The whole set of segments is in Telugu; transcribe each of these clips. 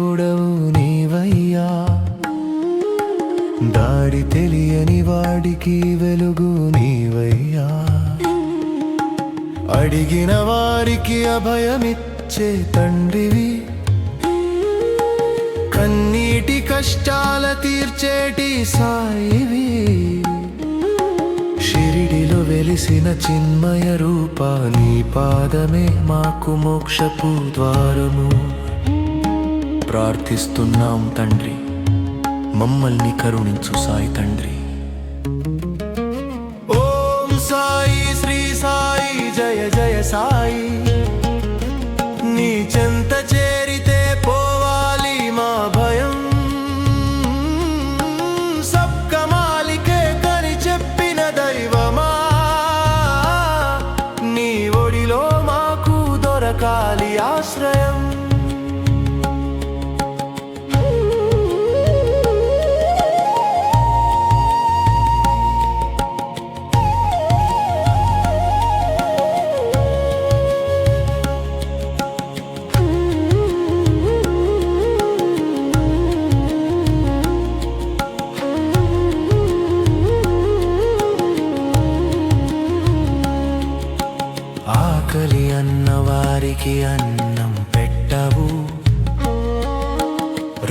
దేవుడవు నీవయ్యా. దాడి తెలియని వాడికి వెలుగు నీవయ్యా. అడిగిన వారికి అభయమిచ్చే తండ్రివి. కన్నీటి కష్టాల తీర్చేటి సాయివి. షిరిడిలో వెలిసిన చిన్మయ రూపా నీ పాదమే మాకు మోక్షపు ద్వారము. ప్రార్థిస్తున్నాం తండ్రి. మమ్మల్ని కరుణించు సాయి తండ్రి. అన్న వారికి అన్నం పెట్టవు.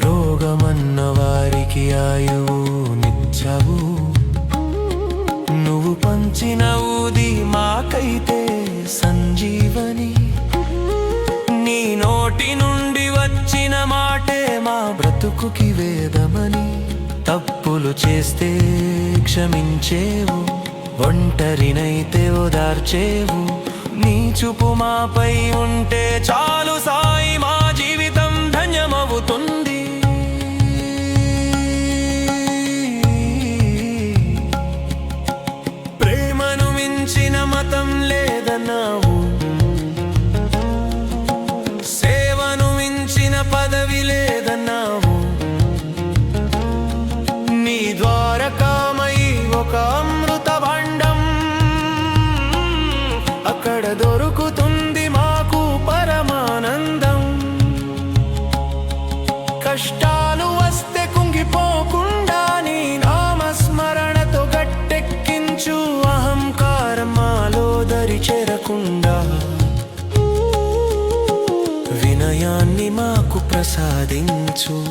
రోగమన్న వారికి ఆయువు నిచ్చవు. నువ్వు పంచిన ఊది మాకైతే సంజీవని. నీ నోటి నుండి వచ్చిన మాటే మా బ్రతుకుకి వేదమని. తప్పులు చేస్తే క్షమించేవు. ఒంటరినైతే ఓదార్చేవు. నీ చూపు మాపై ఉంటే చాలు సాయి మా జీవితం ధన్యమవుతుంది. ప్రేమను మించిన మతం లేదన్నావు. సేవను మించిన పదవి లేదన్నావు. నీ ద్వారకామై ఒక దరి వినయాన్ని మాకు ప్రసాదించు.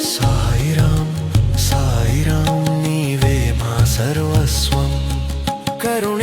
సాయిరాం సాయిరాం నీవే మా సర్వస్వం. కరుణ